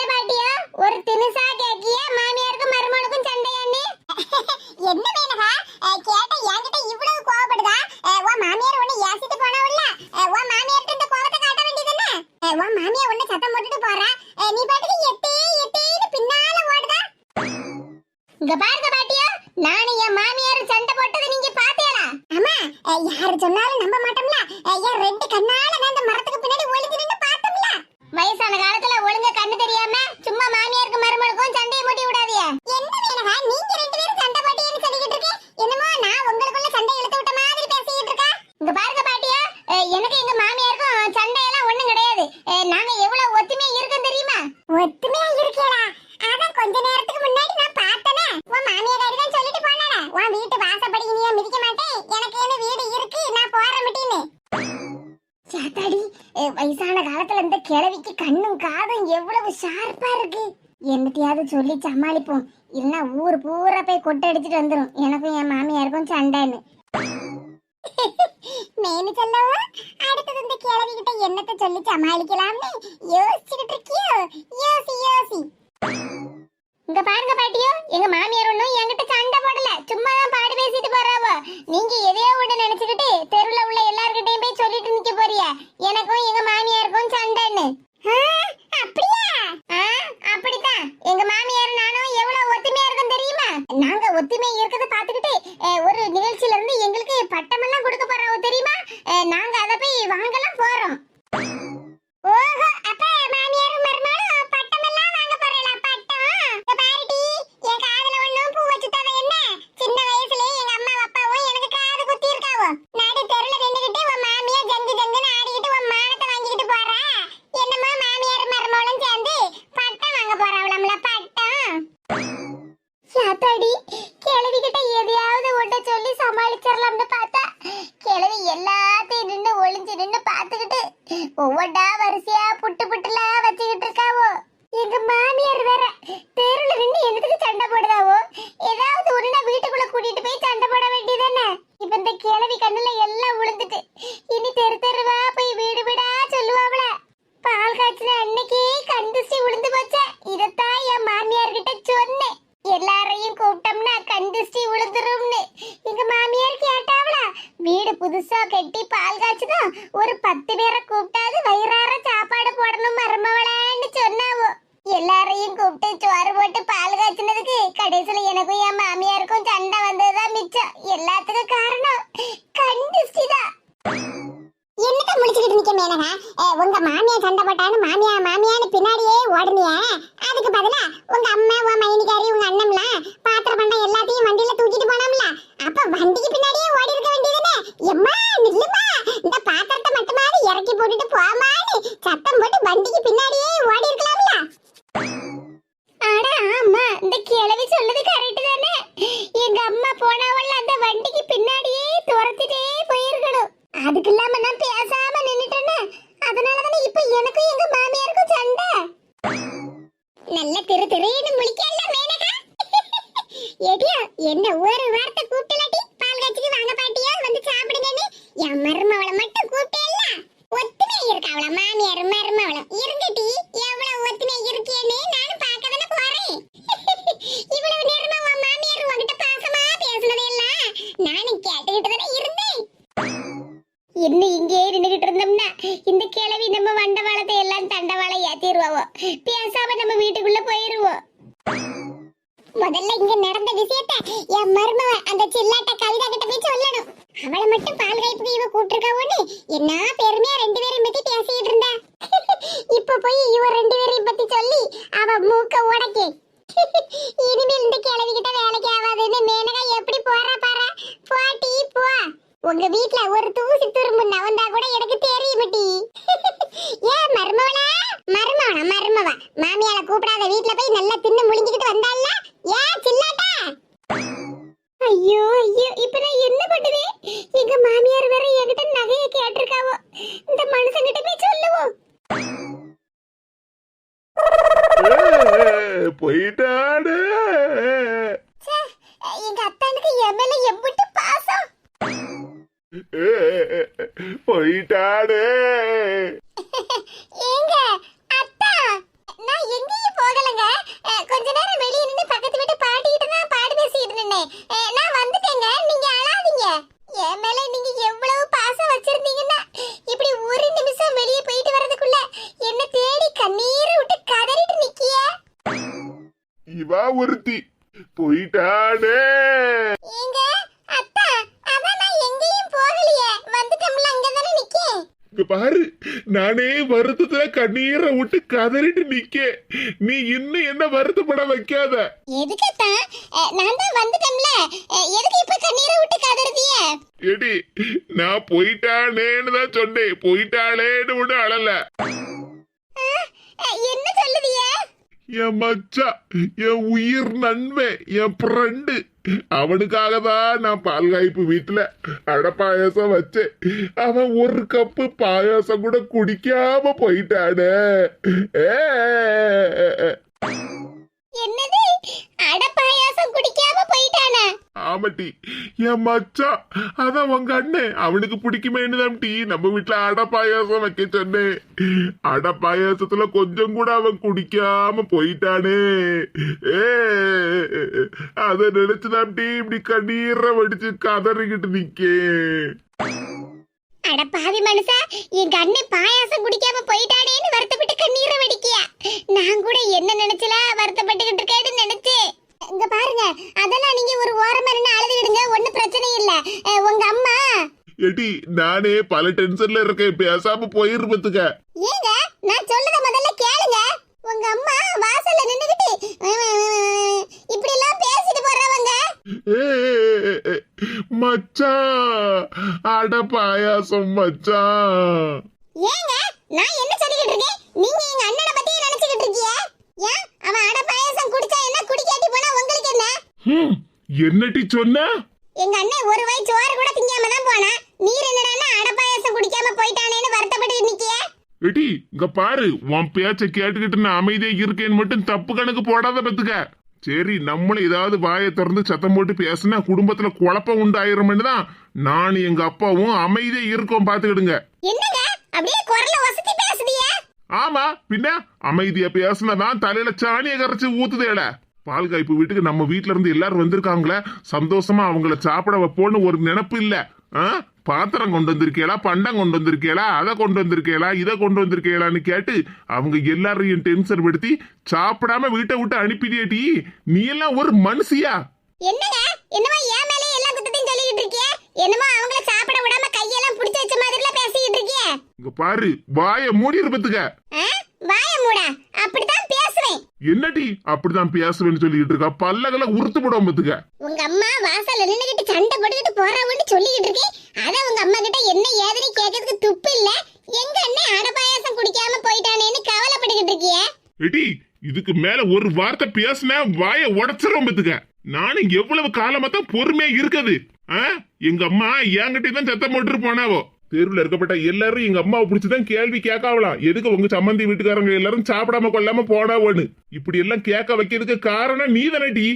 சின்ன பாட்டியா? ஒரு தினுசா கிழவிக்கு கண்ணும் காதும் எவ்வளவு ஷார்ப்பா இருக்கு? என்னத்தையாவது சொல்லி சமாளிப்போம். இல்லைன்னா ஊர் பூரா போய் கொட்டை அடிச்சுட்டு வந்துடும் எனக்கும் என் மாமியாருக்கும் சண்டைன்னு. மேனு சொல்லவா அடுத்தது இந்த கேள்வி கிட்ட என்னத்தை சொல்லி சமாளிக்கலாம்னு யோசிச்சுக்கிட்டு இருக்கியோ? யோசி யோசி. இங்க பாருங்க பாட்டியோ. எங்க மாமியார் ஒண்ணும் என்கிட்ட சண்டை போடல. சும்மா தான் பாடு பேசிட்டு போறாவோ. நீங்க எதையோ ஒண்ணு நினைச்சுக்கிட்டு தெருவுல உள்ள எல்லார்கிட்டயும் போய் சொல்லிட்டு நிக்க போறிய. எனக்கும் எங்க மாமியாருக்கும் சண்டைன்னு. அப்படியா? அப்படித்தான். எங்க மாமியார் நானும் எவ்வளவு ஒத்துமையா இருக்கும் தெரியுமா? நாங்க ஒத்துமையா இருக்கிறத பாத்துக்கிட்டு ஒரு நிகழ்ச்சியில இருந்து எங்களுக்கு பட்டமெல்லாம் கொடுக்க போறோம் தெரியுமா? நாங்க அதை போய் வாங்கலாம் போறோம். எல்லாத்துக்கு காரணம் கண்டிஸ்டி தான் என்னத்த முடிச்சுக்கிட்டு நிக்க மேனகா? உங்க மாமியா சண்டை போட்டான்னு மாமியா மாமியான்னு பின்னாடியே ஓடுனிய. அதுக்கு பதிலா உங்க அம்மா உன் மைனிக்காரி உங்க அண்ணம்லாம் பாத்திர பண்டம் எல்லாத்தையும் வண்டியில தூக்கிட்டு போனோம்ல. அப்ப வண்டிக்கு பின்னாடியே ஓடி இருக்க வேண்டியதுன்னு எம்மா நில்லுமா. இந்த பாத்திரத்தை மட்டுமாவது இறக்கி போட்டுட்டு போமான்னு சத்தம் போட்டு வண்டிக்கு பின்னாடியே ஓடி இருக்கலாம்ல அட ஆமா இந்த கிழவி சொல்லுது கரெக்ட் தானே. எங்க அம்மா போனாவல்ல இன்னும் இங்கேயே நின்றுகிட்டு இருந்தோம்னா இந்த கிழவி நம்ம வண்டவாளத்தை எல்லாம் தண்டவாளை ஏத்திடுவோம் பேசாம நம்ம வீட்டுக்குள்ள போயிருவோம் முதல்ல இங்க நடந்த விஷயத்த என் மருமவ அந்த சில்லாட்ட கவிதா கிட்ட போய் சொல்லணும் அவளை மட்டும் பால் காய்ப்புக்கு இவ கூப்பிட்டுருக்காவோன்னு என்ன பெருமையா ரெண்டு பேரையும் பத்தி பேசிட்டு இருந்தா இப்ப போய் இவ ரெண்டு பேரையும் பத்தி சொல்லி அவ மூக்க உடைக்கு இனிமேல் இந்த கிழவி கிட்ட வேலைக்கு ஆகாதுன்னு மேனகா எப்படி போறா பாரு போட்டி போ உங்க வீட்ல ஒரு தூசி துரும்பு நவந்தா கூட எனக்கு தெரியுமட்டி ஏன் மருமவளா? மருமவனா மருமவா? மாமியால கூப்பிடாத வீட்ல போய் நல்லா தின்னு முழுங்கிட்டு வந்தா ஏன் சில்லாட்டா ஐயோ ஐயோ இப்ப நான் என்ன பண்ணுவேன் எங்க மாமியார் வேற என்கிட்ட நகைய கேட்டிருக்காவோ இந்த மனுஷங்கிட்ட போய் சொல்லுவோம் ஏய், போயிட்டாடே ச்சே, எங்க அத்தானுக்கு என் மேல எம்பிட்டு பாசம் ஏய், போயிட்டாடே ஏங்க அத்தா நான் எங்கேயும் போகலங்க அஹ், கொஞ்ச நேரம் வெளிய நின்னு பக்கத்து வீட்டு பாட்டிக்கிட்ட தான் பாடி பேசிட்டு நான் வந்துட்டேங்க. நீங்க அழாதீங்க. என் மேல நீங்க எவ்வளவு பாசம் வச்சிருந்தீங்கன்னா இப்படி ஒரு நிமிஷம் வெளிய போயிட்டு வரதுக்குள்ள என்ன தேடி கண்ணீரை விட்டு கதறிட்டு நிக்கிய? இவா ஒருத்தி போயிட்டாடே ஏங்க அத்தா அதான் நான் எங்கேயும் போகலையே. வந்துட்டோம்ல அங்க தானே நிக்கேன். இங்க பாரு. நானே வருத்தத்துல கண்ணீரை விட்டு கதறிட்டு நிக்க. நீ இன்னும் என்ன வருத்தப்பட வைக்காத? எதுக்கு அத்தா அஹ், நான் தான் வந்துட்டோம்ல அஹ், எதுக்கு இப்ப கண்ணீரை விட்டு கதறுதிய எடி நான் போயிட்டானேன்னு தான் சொன்னேன். போயிட்டாளேன்னு விட அழல. என்ன சொல்லுதிய? என் மச்சான் என் உயிர் நண்பன் என் ஃப்ரெண்டு அவனுக்காக தான் நான் பால் காய்ப்பு வீட்டுல அட பாயாசம் வச்சேன். அவன் ஒரு கப்பு பாயாசம் கூட குடிக்காம போயிட்டானே. ஏ, என்னது? அட பாயாசம் குடிக்காம போயிட்டானா. ஆமாட்டி என் மச்சான் அதான் உங்க அண்ணன் அவனுக்கு பிடிக்குமேன்னு தான் டீ. நம்ம வீட்டுல அட பாயாசம் வைக்க சொன்னேன் அட பாயாசத்துல கொஞ்சம் கூட அவன் குடிக்காம போயிட்டானே. ஏ அத நினைச்சுதான் டீ இப்படி கண்ணீரை வடிச்சு கதறிக்கிட்டு நிக்கே அட பாவி மனுஷா என் அண்ணன் பாயாசம் குடிக்காம போயிட்டானேன்னு வருத்தப்பட்டு கண்ணீரை வடிக்கியா? நான் கூட என்ன நினைச்சல வருத்தப்பட்டுக்கிட்டு இருக்கேன்னு நினைச்சேன். இங்க பாருங்க அதெல்லாம் நீங்க ஒரு ஓரமா நின்று அழுதுகிடுங்க ஒண்ணும் பிரச்சனை இல்ல. உங்க அம்மா? ஏடி நானே பல டென்ஷன்ல இருக்கேன் பேசாம போயிருப்பதுக்க ஏங்க நான் சொல்லத முதல்ல கேளுங்க. உங்க அம்மா வாசல்ல நின்னுகிட்டு இப்படி எல்லாம் பேசிட்டு போறவங்க? மச்சான் அட பாயாசம் மச்சான் ஏங்க நான் என்ன சொல்லிக்கிட்டு இருக்கேன்? நீங்க எங்க அண்ணனை பத்தி நினைச்சுக்கிட்டு இருக்கீங்க ஏன்? அவன் அட பாயாசம் குடிச்சா என்ன குடிக்காட்டி போனா உங்களுக்கு என்ன? என்னடி சொன்ன? எங்க அண்ணன் ஒரு வாய் சோறு கூட திங்காம தான் போனா. நீர் என்னடான்னா அட பாயாசம் குடிக்காம போயிட்டானேன்னு வருத்தப்பட்டு நிக்கிய? எடி இங்க பாரு உன் பேச்ச கேட்டுக்கிட்டு நான் அமைதியா இருக்கேன்னு மட்டும் தப்பு கணக்கு போடாத பத்துக்க. சரி நம்மளும் ஏதாவது வாயை திறந்து சத்தம் போட்டு பேசினா குடும்பத்துல குழப்பம் உண்டாயிரும்னு தான் நான் எங்க அப்பாவும் அமைதியா இருக்கோம் பாத்துக்கிடுங்க ஆமா பின்ன அமைதியா பேசினதான் தலையில சாணியை கரைச்சு ஊத்துதேல பால் காய்ப்பு வீட்டுக்கு நம்ம வீட்ல இருந்து எல்லாரும் வந்திருக்காங்களே சந்தோஷமா அவங்கள சாப்பிட வைப்போன்னு ஒரு நினைப்பு இல்ல? பாத்திரம் கொண்டு வந்திருக்கேளா? பண்டம் கொண்டு வந்திருக்கேளா? அதை கொண்டு வந்திருக்கேளா? இதை கொண்டு வந்திருக்கேளான்னு கேட்டு அவங்க எல்லாரையும் டென்ஷன் படுத்தி சாப்பிடாம வீட்டை விட்டு அனுப்பிடியேட்டி நீ எல்லாம் ஒரு மனுஷியா? என்னங்க? என்னமோ என் மேலே எல்லா குத்தத்தையும் சொல்லிக்கிட்டு இருக்கிய என்னமோ அவங்கள சாப்பிட விடாம கையெல்லாம் புடிச்சு வச்ச இருக்கிய இங்க பாரு வாய மூடி இருப்பதுக்க ஆ? வாய மூடா? அப்படித்தான் பேசுவேன் என்னடி அப்படிதான் பேசுவேன்னு சொல்லிட்டு இருக்கா? பல்லகளை உறுத்து போடாம பத்துக்க உங்க அம்மா வாசல்ல நின்னுகிட்டு சண்டை போட்டுக்கிட்டு போறாவுன்னு சொல்லிக்கிட்டு இருக்கேன் அத உங்க அம்மா கிட்ட என்ன ஏதுன்னு கேட்கறதுக்கு துப்பு இல்ல? எங்க அண்ணன் அட பாயாசம் குடிக்காம போயிட்டானேன்னு கவலைப்பட்டுக்கிட்டு இருக்கிய? எடி இதுக்கு மேல ஒரு வார்த்தை பேசினா வாய உடச்சிரும் பத்துக்க நானும் எவ்வளவு காலமா தான் பொறுமையா இருக்குது? எங்க அம்மா என்கிட்ட தான் சத்தம் போட்டு போனாவோ? தெருவில் இருக்கப்பட்ட எல்லாரும் எங்க அம்மாவை பிடிச்சுதான் கேள்வி கேட்காவலாம். எதுக்கு உங்க சம்மந்தி வீட்டுக்காரங்க எல்லாரும் சாப்பிடாம கொள்ளாம போனாவோன்னு? இப்படி எல்லாம் கேட்க வைக்கிறதுக்கு காரணம் நீ தானடி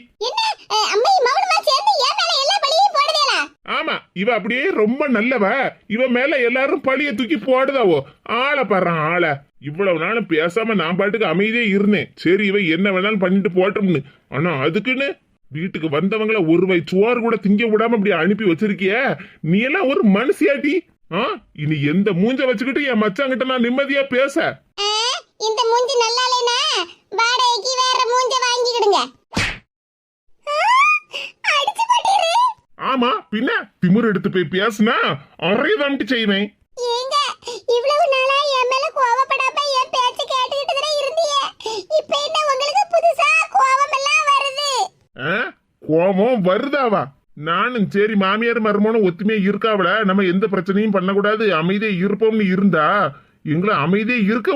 ஆமா இவ அப்படியே ரொம்ப நல்லவ. இவ மேல எல்லாரும் பழிய தூக்கி போடுதாவோ? ஆளை பாடுறான் ஆளை. இவ்வளவு நாளும் பேசாம நான் பாட்டுக்கு அமைதியே இருந்தேன். சரி இவ என்ன வேணாலும் பண்ணிட்டு போட்டோம்னு ஆனா அதுக்குன்னு? வீட்டுக்கு வந்தவங்கள ஒரு வை சோறு கூட திங்க விடாம இப்படி அனுப்பி வச்சிருக்கிய? நீ எல்லாம் ஒரு மனுஷியாட்டி? இனி எந்த மூஞ்ச வச்சுக்கிட்டு என் மச்சாங்கிட்ட நான் நிம்மதியா பேச? இந்த மூஞ்சி நல்லா இல்லைனா வாடகைக்கு வேற மூஞ்ச வாங்கிக்கிடுங்க. ஆமா பின்ன திமிர் எடுத்து போய் பேசுனா அறையதான்ட்டு செய்வேன். ஏங்க இவ்வளவு நாளா என் மேல கோவப்படாம என் பேச்ச கேட்டுக்கிட்டு தானே இருந்தீங்க இப்ப என்ன உங்களுக்கு புதுசா கோவம் எல்லாம் வருது? ஆ? கோபம் வருதாவா? நானும் சரி மாமியார் மருமனும் ஒத்துமையா இருக்காவல நம்ம எந்த பிரச்சனையும் பண்ணக்கூடாது. அமைதியா இருப்போம்னு இருந்தா எங்களை அமைதியா இருக்க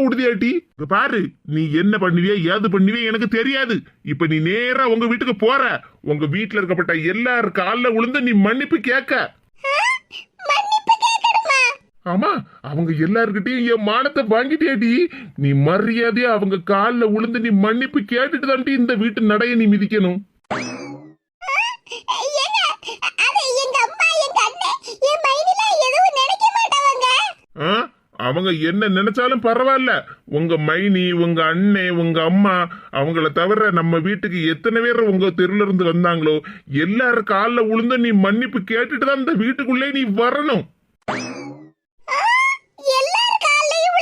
இங்க பாரு நீ என்ன பண்ணுவியா ஏது பண்ணுவியா எனக்கு தெரியாது. இப்ப நீ நேரா உங்க வீட்டுக்கு போற. உங்க வீட்டுல இருக்கப்பட்ட எல்லார் கால்ல விழுந்து நீ மன்னிப்பு கேட்க. ஆமா அவங்க எல்லார்கிட்டயும் என் மானத்தை வாங்கிட்டியாடி நீ மரியாதையா அவங்க கால்ல விழுந்து நீ மன்னிப்பு கேட்டுட்டு தாண்டி இந்த வீட்டு நடைய நீ மிதிக்கணும் ஏங்க அது எங்க அம்மா எங்க அண்ணன் என் மைனில எதுவும் நினைக்க மாட்டாங்க ஆ? அவங்க என்ன நினைச்சாலும் பரவாயில்ல. உங்க மைனி உங்க அண்ணே உங்க அம்மா அவங்கள தவிர நம்ம வீட்டுக்கு எத்தனை பேர் உங்க தெருல இருந்து வந்தாங்களோ எல்லாரும் கால்ல விழுந்து நீ மன்னிப்பு கேட்டுட்டு தான் இந்த வீட்டுக்குள்ளே நீ வரணும். எல்லார் காலையும்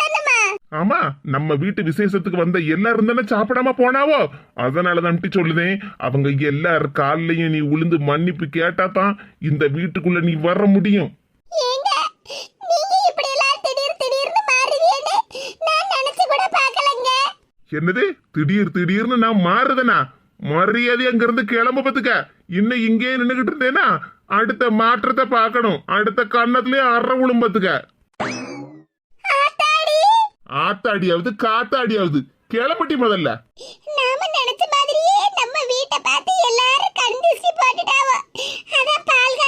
ஆமா நம்ம வீட்டு விசேஷத்துக்கு வந்த எல்லாரும் தானே சாப்பிடாம போனாவோ? அதனால தான் சொல்லுதேன் அவங்க எல்லார் கால்லயும் நீ உளுந்து மன்னிப்பு கேட்டா தான் இந்த வீட்டுக்குள்ள நீ வர முடியும் ஏங்க நீங்க இப்படி எல்லாம் திடீர் திடீர்னு மாறுவீன்னு நான் நினைச்சு கூட பார்க்கலங்க என்னது? திடீர் திடீர்னு நான் மாறுதனா மரியாதை அங்கிருந்து கிளம்ப பத்துக்க இன்னும் இங்கே நின்னுகிட்டு இருந்தேனா? அடுத்த மாற்றத்தை பார்க்கணும். அடுத்த கண்ணத்திலே அற உளும்பத்துக்க ஆத்தாடி! ஆத்தாடியாவது காத்தாடியாவது. கிளம்பட்டி முதல்ல. நாம நினைச்ச மாதிரியே நம்ம வீட்டை பார்த்து எல்லாரும் கண் திருஷ்டி போட்டுட்டாவோ? அதான் பால்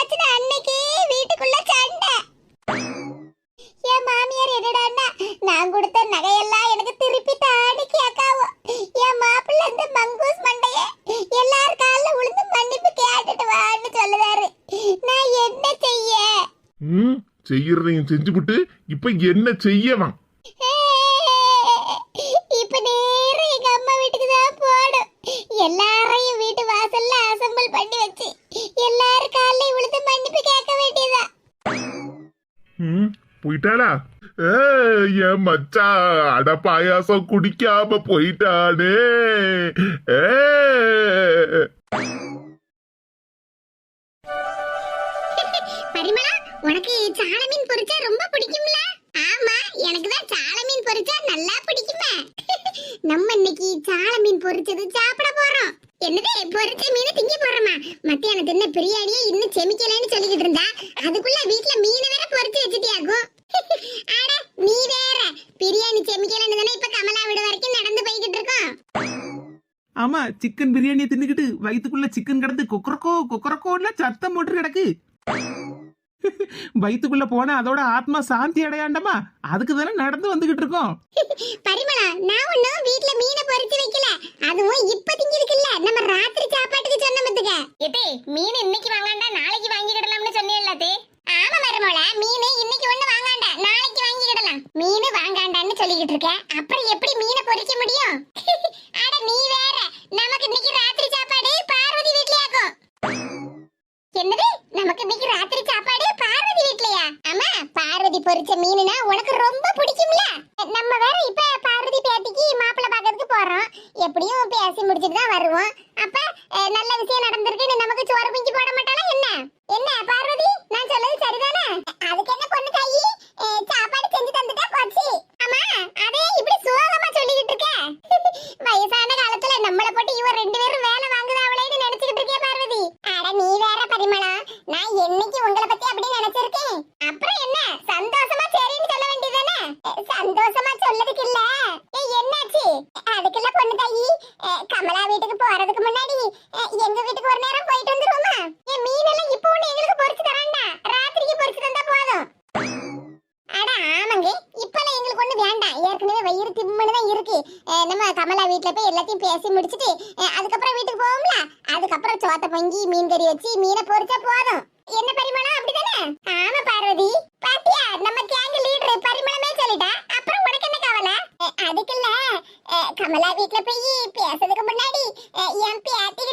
என்னடான்னா நான் கொடுத்த நகையெல்லாம் எனக்கு திருப்பி தாடி கேட்காவோ என் மாப்பிள்ளை இந்த மங்கூஸ் மண்டைய எல்லார் காலில் விழுந்து மன்னிப்பு கேட்டுட்டு வான்னு சொல்லுதாரு. நான் என்ன செய்ய? ம் செய்யறதையும் செஞ்சுபிட்டு இப்ப என்ன செய்யவான்? இப்ப நேரம் எங்க அம்மா வீட்டுக்கு தான் போடும் எல்லாரையும் வீட்டு வாசல்ல அசம்பிள் பண்ணி வச்சு எல்லாரும் காலையில விழுந்து மன்னிப்பு கேட்க வேண்டியதா? ம் போயிட்டாளா? என் மச்சா அட பாயாசம் குடிக்காம போயிட்டானே. பரிமளா உனக்கு சால மீன் பொரிச்சா ரொம்ப பிடிக்கும்ல? ஆமா எனக்கு தான் சால மீன் பொரிச்சா நல்லா பிடிக்குமே. நம்ம இன்னைக்கு சால மீன் பொரிச்சது சாப்பிட போறோம். என்னது பொரிச்ச மீன் திங்க போறோமா மத்தியானம் என்ன பிரியாணியே இன்னும் செமிக்கலன்னு சொல்லிக்கிட்டு இருந்தா அதுக்குள்ள வீட்ல மீன் வேற பொரிச்சு வச்சுட்டியாகும் அட நீ வேற பிரியாணி செமிக்கலன்னு தானே இப்ப கமலா வீடு வரைக்கும் நடந்து போய்கிட்டு இருக்கோம் ஆமா சிக்கன் பிரியாணியை தின்னுக்கிட்டு வயித்துக்குள்ள சிக்கன் கிடந்து கொக்கரக்கோ கொக்கரக்கோன்னு சத்தம் போட்டு கிடக்கு. வயித்துக்குள்ள போனா அதோட ஆத்மா சாந்தி அடையாண்டமா? அதுக்கு தானே நடந்து வந்துகிட்டு இருக்கோம். பரிமளா நான் ஒண்ணும் வீட்ல மீனை பொரிச்சு வைக்கல. அதுவும் இப்ப திங்கிருக்குல்ல. நம்ம ராத்திரி சாப்பாட்டுக்கு சொன்ன மத்துக்க. எதே மீன் இன்னைக்கு வாங்காண்டா நாளைக்கு வாங்கிக்கிடலாம்னு சொன்னேன்ல தே ஆமா மருமோள மீன் இன்னைக்கு ஒண்ணு வாங்காண்டா நாளைக்கு வாங்கிக்கிடலாம் மீன் வாங்காண்டான்னு சொல்லிக்கிட்டு இருக்க அப்புறம் எப்படி மீனை பொரிக்க முடியும் அட நீ வேற நமக்கு இன்னைக்கு ராத்திரி சாப்பாடு பார்வதி வீட்லயாக்கும் என்னது நமக்கு இன்னைக்கு ராத்திரி சாப்பாடு பார்வதி வீட்லயா ஆமா பார்வதி பொரிச்ச மீனுனா உனக்கு ரொம்ப பிடிக்கும்ல நம்ம வேற இப்ப பார்வதி பேத்திக்கு மாப்பிள்ளை பார்க்கறதுக்கு போறோம் எப்படியும் பேசி முடிச்சிட்டு தான் வருவோம் அப்ப அஹ், நல்ல விஷயம் நடந்திருக்குன்னு நமக்கு சோறு பிஞ்சு போட மாட்டாளா என்ன என்ன பார்வதி நான் சொல்றது சரிதானே அதுக்கு என்ன பொண்ணு தாயி அஹ், சாப்பாடு செஞ்சு தந்துட்டா போச்சு ஆமா அதே இப்படி சுவாகமா சொல்லிக்கிட்டு இருக்க வயசான காலத்துல நம்மள போட்டு இவ ரெண்டு பேரும் வேலை வாங்குதாவளேன்னு நினைச்சுக்கிட்டு இருக்கே பார்வதி அட நீ வேற பரிமளா நான் என்னைக்கு உங்களை பத்தி அப்படி நினைச்சிருக்கேன் அப்புறம் என்ன சந்தோஷமா சரின்னு சொல்ல வேண்டியதானே சந்தோஷமா சொல்லதுக்கு இல்ல ஏய், என்னாச்சு அதுக்குள்ள பொண்ணு தாயி அஹ், கமலா வீட்டுக்கு போறதுக்கு முன்னாடி அஹ், எங்க வீட்டுக்கு ஒரு நேரம் போயிட்டு வந்துருவோமா என் மீனெல்லாம் இப்போ ஒண்ணு எங்களுக்கு பொரிச்சு தராண்டா ராத்திரிக்கு பொரிச்சு தந்தா போதும் அட ஆமாங்க இப்பெல்லாம் எங்களுக்கு ஒண்ணு வேண்டாம் ஏற்கனவே திம்முன்னு தான் இருக்கு நம்ம கமலா வீட்டில் போய் எல்லாத்தையும் பேசி முடிச்சுட்டு அதுக்கப்புறம் வீட்டுக்கு போவோம்ல? அதுக்கப்புறம் சோத்த பொங்கி மீன் கறி வச்சு மீனை பொரிச்சா போதும். என்ன பரிமாணம் அப்படிதானே? ஆமா பார்வதி. பாத்தியா? நம்ம கேங் லீடர் பரிமாணமே சொல்லிட்டா. அப்புறம் உனக்கு என்ன கவலை? அஹ் அதுக்கு இல்ல கமலா வீட்டுல போய் பேசுறதுக்கு முன்னாடி அஹ் என் பேத்திக்கிட்டையும்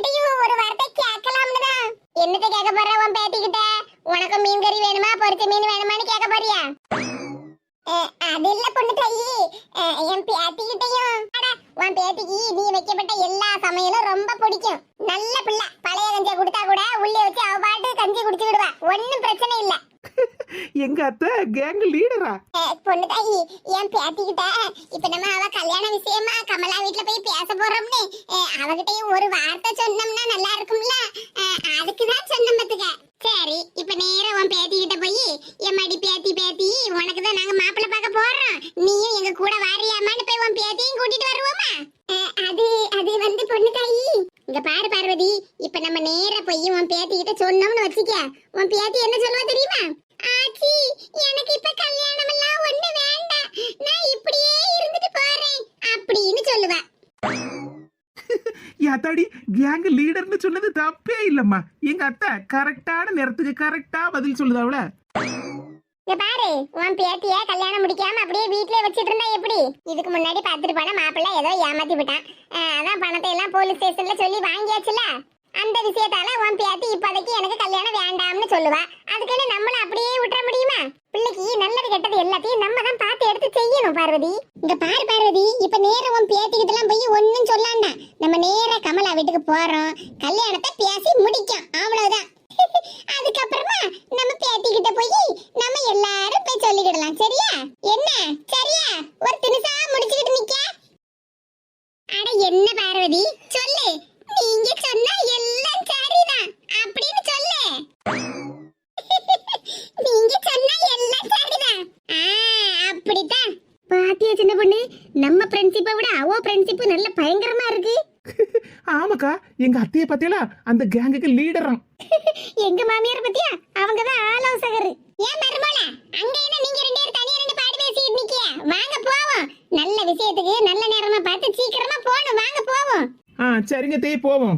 அது இல்ல பொண்ணு தாயி அஹ், என் பேத்திக்கிட்டையும். உன் பேத்திக்கு நீ வைக்கப்பட்ட எல்லா சமையலும் ரொம்ப பிடிக்கும். நல்ல பிள்ளை. பழைய கஞ்சியை கொடுத்தா கூட உள்ளே வச்சு அவ பாட்டு கஞ்சி குடிச்சு விடுவா ஒன்னும் பிரச்சனை இல்லை. எங்க அத்தை கேங் லீடரா பொண்ணு தாயி என் பேத்திக்கிட்ட இப்ப நம்ம அவ கல்யாண விஷயமா கமலா வீட்டுல போய் பேச போறோம்னு அஹ், அவகிட்டயும் ஒரு வார்த்தை சொன்னோம்னா நல்லா இருக்கும்ல? அதுக்குதான் சொன்ன பத்துக்க. சரி இப்ப நேரா உன் பேத்திக்கிட்ட போய் எம்மாடி பேத்தி பேத்தி உனக்கு தான் நாங்க மாப்பிள்ள பார்க்க போறோம். நீயும் எங்க கூட வாரியாமான்னு போய் உன் பேத்தியும் கூட்டிட்டு வருவோமா? அது அது வந்து பொண்ணு தாயி. இங்க பாரு பார்வதி இப்ப நம்ம நேரா போய் உன் பேத்திக்கிட்ட சொன்னோம்னு வச்சுக்க உன் பேத்தி என்ன சொல்லுவா தெரியுமா? எனக்கு இப்ப கல்யாணம் எல்லாம் ஒண்ணு வேண்டாம். நான் இப்படியே இருந்துட்டு போறேன் அப்படின்னு சொல்லுவா. யாத்தாடி கேங் லீடர்னு சொன்னது தப்பே இல்லம்மா. எங்க அத்தை கரெக்டான நேரத்துக்கு கரெக்டா பதில் சொல்லுது அவள இங்க பாரு உன் பேத்திய கல்யாணம் முடிக்காம அப்படியே வீட்லயே வச்சிட்டு இருந்தா எப்படி? இதுக்கு முன்னாடி பார்த்துட்டு போன மாப்பிள்ளை ஏதோ ஏமாத்தி விட்டான். அதான் பணத்தை எல்லாம் போலீஸ் ஸ்டேஷன்ல சொல்லி வாங்கியாச்சுல. அந்த விஷயத்தால உன் பேத்தி இப்போதைக்கு எனக்கு கல்யாணம் வேண்டாம்னு சொல்லுவா. அதுக்குன்னு நம்மள அப்படியே விட்டுற முடியுமா? பிள்ளைக்கு நல்லது கெட்டது எல்லாத்தையும் நம்ம தான் பார்த்து எடுத்து செய்யணும் பார்வதி. இங்க பாரு பார்வதி இப்ப நேரம் உன் எல்லாம் போய் ஒண்ணும் சொல்லாண்டா. நம்ம நேரா கமலா வீட்டுக்கு போறோம். கல்யாணத்தை பேசி முடிக்கும். அவ்வளவுதான். அதுக்கப்புறமா நம்ம பேத்திக்கிட்ட போய் நம்ம எல்லாரும் போய் சொல்லிக்கிடலாம். சரியா? என்ன? சரியா? ஒரு தினுசா முடிச்சுக்கிட்டு நிக்க அட என்ன பார்வதி? சொல்லு. நீங்க சொன்னா எல்லாம் சரிதான். அப்படின்னு சொல்லு. நீங்க சொன்னா எல்லாம் சரிதான் ஆ, அப்படித்தான் பாத்தியா சின்ன பொண்ணு? நம்ம ஃப்ரெண்ட்ஷிப்பை விட அவ ஃப்ரெண்ட்ஷிப் நல்ல பயங்கரமா இருக்கு. ஆமாக்கா எங்க அத்தைய பாத்தியலா அந்த கேங்குக்கு லீடராம் எங்க மாமியார் பத்தியா? அவங்க தான் ஆலோசகர். ஏன் மருமோல அங்க என்ன நீங்க ரெண்டு பேரும் தனியா ரெண்டு பாடு பேசிட்டு நிக்கிய? வாங்க போவோம். நல்ல விஷயத்துக்கு நல்ல நேரமா பார்த்து சீக்கிரமா போணும் வாங்க போவோம். ஆ சரிங்க தே போவோம்.